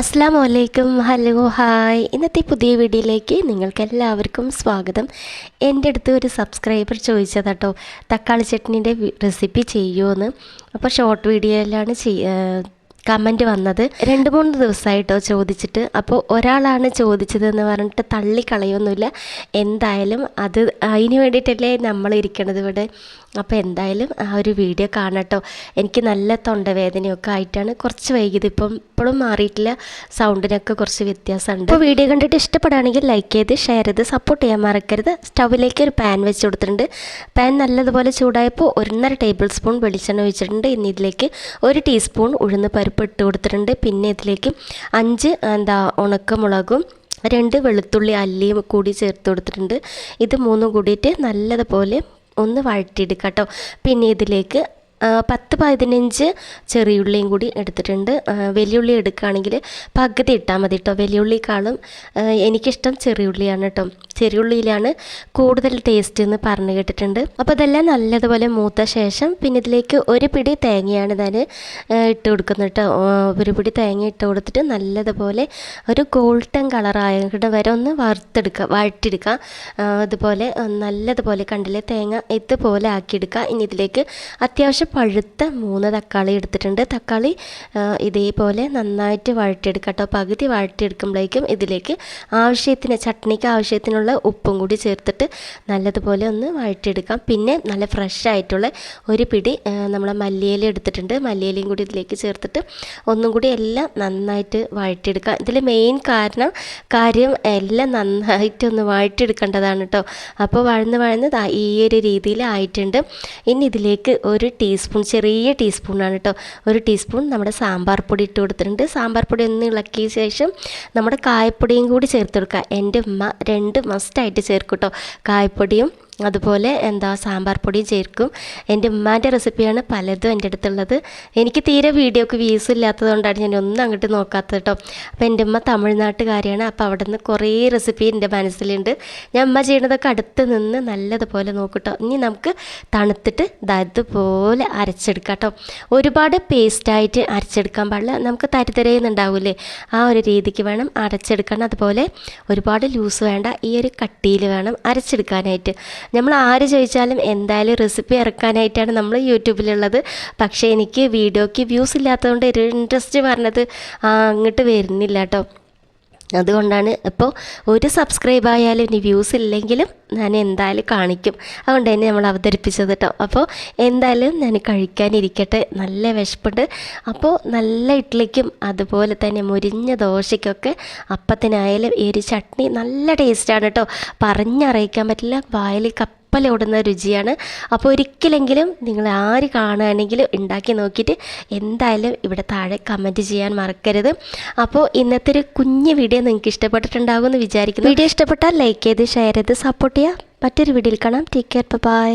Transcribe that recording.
അസ്സാം വലൈക്കും hello hi. ഇന്നത്തെ പുതിയ വീഡിയോയിലേക്ക് നിങ്ങൾക്ക് എല്ലാവർക്കും സ്വാഗതം. എന്റെ അടുത്ത് ഒരു സബ്സ്ക്രൈബർ ചോദിച്ചതാട്ടോ തക്കാളി ചട്നീന്റെ റെസിപ്പി ചെയ്യുമോയെന്ന് അപ്പോൾ ഷോർട്ട് വീഡിയോയിലാണ് ചെയ്യ കമന്റ് വന്നത്. രണ്ട് മൂന്ന് ദിവസമായിട്ടോ ചോദിച്ചിട്ട്. അപ്പോൾ ഒരാളാണ് ചോദിച്ചതെന്ന് പറഞ്ഞിട്ട് തള്ളിക്കളയൊന്നുമില്ല. എന്തായാലും അത് അതിന് വേണ്ടിയിട്ടല്ലേ നമ്മൾ ഇരിക്കണത് ഇവിടെ? അപ്പോൾ എന്തായാലും ആ ഒരു വീഡിയോ കാണട്ടോ. എനിക്ക് നല്ല തൊണ്ടവേദനയൊക്കെ ആയിട്ടാണ് കുറച്ച് വൈകിയത്. ഇപ്പം ഇപ്പോഴും മാറിയിട്ടില്ല. സൗണ്ടിനൊക്കെ കുറച്ച് വ്യത്യാസമുണ്ട്. അപ്പോൾ വീഡിയോ കണ്ടിട്ട് ഇഷ്ടപ്പെടുകയാണെങ്കിൽ ലൈക്ക് ചെയ്ത് ഷെയർ ചെയ്ത് സപ്പോർട്ട് ചെയ്യാൻ മറക്കരുത്. സ്റ്റൗവിലേക്ക് ഒരു പാൻ വെച്ച് കൊടുത്തിട്ടുണ്ട്. പാൻ നല്ലതുപോലെ ചൂടായപ്പോൾ ഒന്നര ടേബിൾ സ്പൂൺ വെളിച്ചെണ്ണ ഒഴിച്ചിട്ടുണ്ട്. ഇനി ഇതിലേക്ക് ഒരു ടീസ്പൂൺ ഉഴുന്ന് പരിപ്പ് ഇട്ട് കൊടുത്തിട്ടുണ്ട്. പിന്നെ ഇതിലേക്ക് അഞ്ച് എന്താ ഉണക്കമുളകും രണ്ട് വെളുത്തുള്ളി അല്ലിയും കൂടി ചേർത്ത് കൊടുത്തിട്ടുണ്ട്. ഇത് മൂന്നും കൂടിയിട്ട് നല്ലതുപോലെ ഒന്ന് വഴറ്റിയെടുക്കാം കേട്ടോ. പിന്നെ ഇതിലേക്ക് പത്ത് പതിനഞ്ച് ചെറിയുള്ളിയും കൂടി എടുത്തിട്ടുണ്ട്. വലിയുള്ളി എടുക്കുകയാണെങ്കിൽ പകുതി ഇട്ടാൽ മതി കേട്ടോ. വലിയുള്ളിക്കാളും എനിക്കിഷ്ടം ചെറിയുള്ളിയാണ് കേട്ടോ. ചെറിയുള്ളിയിലാണ് കൂടുതൽ ടേസ്റ്റ് എന്ന് പറഞ്ഞു കേട്ടിട്ടുണ്ട്. അപ്പോൾ അതെല്ലാം നല്ലതുപോലെ മൂത്ത ശേഷം പിന്നെ ഇതിലേക്ക് ഒരു പിടി തേങ്ങയാണ് ഞാൻ ഇട്ട് കൊടുക്കുന്നത് കേട്ടോ. ഒരു പിടി തേങ്ങ ഇട്ട് കൊടുത്തിട്ട് നല്ലതുപോലെ ഒരു ഗോൾഡൻ കളറായിട്ട് വരെ ഒന്ന് വറുത്തെടുക്കുക വഴറ്റെടുക്കുക അതുപോലെ നല്ലതുപോലെ കണ്ടില്ലേ തേങ്ങ ഇതുപോലെ ആക്കിയെടുക്കുക. ഇനി ഇതിലേക്ക് അത്യാവശ്യം പഴുത്ത മൂന്ന് തക്കാളി എടുത്തിട്ടുണ്ട്. തക്കാളി ഇതേപോലെ നന്നായിട്ട് വഴറ്റിയെടുക്കുക കേട്ടോ. പകുതി വഴറ്റിയെടുക്കുമ്പോഴേക്കും ഇതിലേക്ക് ആവശ്യത്തിന് ചട്നിക്ക് ആവശ്യത്തിനുള്ള ഉപ്പും കൂടി ചേർത്തിട്ട് നല്ലതുപോലെ ഒന്ന് വഴറ്റിയെടുക്കാം. പിന്നെ നല്ല ഫ്രഷ് ആയിട്ടുള്ള ഒരു പിടി നമ്മളെ മല്ലിയില എടുത്തിട്ടുണ്ട്. മല്ലിയിലയും കൂടി ഇതിലേക്ക് ചേർത്തിട്ട് ഒന്നും കൂടി എല്ലാം നന്നായിട്ട് വഴറ്റിയെടുക്കാം. ഇതിൽ മെയിൻ കാരണം കാര്യം എല്ലാം നന്നായിട്ട് ഒന്ന് വഴറ്റിയെടുക്കേണ്ടതാണ് കേട്ടോ അപ്പോൾ വഴന്ന് വഴന്ന് ഈ ഒരു രീതിയിൽ ആയിട്ടുണ്ട്. ഇനി ഇതിലേക്ക് ഒരു ടീസ്പൂൺ ചെറിയ ടീസ്പൂണാണ് കേട്ടോ ഒരു ടീസ്പൂൺ നമ്മുടെ സാമ്പാർ പൊടി ഇട്ട് കൊടുത്തിട്ടുണ്ട്. സാമ്പാർ പൊടി ഒന്ന് ഇളക്കിയ ശേഷം നമ്മുടെ കായപ്പൊടിയും കൂടി ചേർത്ത് കൊടുക്കുക എന്റെ ഉമ്മ രണ്ട് മസ്റ്റായിട്ട് ചേർക്കും കേട്ടോ കായപ്പൊടിയും അതുപോലെ എന്താ സാമ്പാർ പൊടിയും ചേർക്കും. എന്റെ ഉമ്മാന്റെ റെസിപ്പിയാണ് പലതും എന്റെ അടുത്തുള്ളത്. എനിക്ക് തീരെ വീഡിയോക്ക് വ്യൂസ് ഇല്ലാത്തതുകൊണ്ടാണ് ഞാൻ ഒന്നും അങ്ങോട്ട് നോക്കാത്തത് കേട്ടോ. അപ്പോൾ എന്റെ ഉമ്മ തമിഴ്നാട്ടുകാരിയാണ്. അപ്പോൾ അവിടെ നിന്ന് കുറേ റെസിപ്പി എന്റെ മനസ്സിലുണ്ട്. ഞാൻ ഉമ്മ ചെയ്യണതൊക്കെ അടുത്ത് നിന്ന് നല്ലതുപോലെ നോക്കട്ടോ ഇനി നമുക്ക് തണുത്തിട്ട് ഇതുപോലെ അരച്ചെടുക്കാം കേട്ടോ. ഒരുപാട് പേസ്റ്റായിട്ട് അരച്ചെടുക്കാൻ പാടില്ല. നമുക്ക് തരിതരയെന്നുണ്ടാവില്ലേ ആ ഒരു രീതിക്ക് വേണം അരച്ചെടുക്കണം അതുപോലെ ഒരുപാട് ലൂസ് വേണ്ട. ഈ ഒരു കട്ടിയിൽ വേണം അരച്ചെടുക്കാനായിട്ട്. നമ്മൾ ആര് ചോദിച്ചാലും എന്തായാലും റെസിപ്പി ഇറക്കാനായിട്ടാണ് നമ്മൾ യൂട്യൂബിലുള്ളത്. പക്ഷേ എനിക്ക് വീഡിയോയ്ക്ക് വ്യൂസ് ഇല്ലാത്തതുകൊണ്ട് ഒരു ഇൻട്രസ്റ്റ് പറഞ്ഞത് അങ്ങോട്ട് വരുന്നില്ല കേട്ടോ അതുകൊണ്ടാണ് ഇപ്പോൾ ഒരു സബ്സ്ക്രൈബ് ആയാലും ഇനി വ്യൂസ് ഇല്ലെങ്കിലും ഞാൻ എന്തായാലും കാണിക്കും. അതുകൊണ്ട് തന്നെ നമ്മൾ അവതരിപ്പിച്ചത് കേട്ടോ. അപ്പോൾ എന്തായാലും ഞാൻ കഴിക്കാനിരിക്കട്ടെ. നല്ല വിശപ്പുണ്ട്. അപ്പോൾ നല്ല ഇഡ്ഡലിക്കും അതുപോലെ തന്നെ മുരിഞ്ഞ ദോശയ്ക്കൊക്കെ അപ്പത്തിനായാലും ഈ ഒരു ചട്നി നല്ല ടേസ്റ്റാണ് കേട്ടോ. പറഞ്ഞറിയിക്കാൻ പറ്റില്ല. വായിൽ കപ്പലോടുന്ന രുചിയാണ്. അപ്പോൾ ഒരിക്കലെങ്കിലും നിങ്ങൾ ആര് കാണുകയാണെങ്കിലും ഉണ്ടാക്കി നോക്കിയിട്ട് എന്തായാലും ഇവിടെ താഴെ കമന്റ് ചെയ്യാൻ മറക്കരുത്. അപ്പോൾ ഇന്നത്തെ ഒരു കുഞ്ഞ് വീഡിയോ നിങ്ങൾക്ക് ഇഷ്ടപ്പെട്ടിട്ടുണ്ടാകും എന്ന് വിചാരിക്കുന്നു. വീഡിയോ ഇഷ്ടപ്പെട്ടാൽ ലൈക്ക് ചെയ്ത് ഷെയർ ചെയ്ത് സപ്പോർട്ട് ചെയ്യുക മറ്റൊരു വീഡിയോയിൽ കാണാം. Take care bye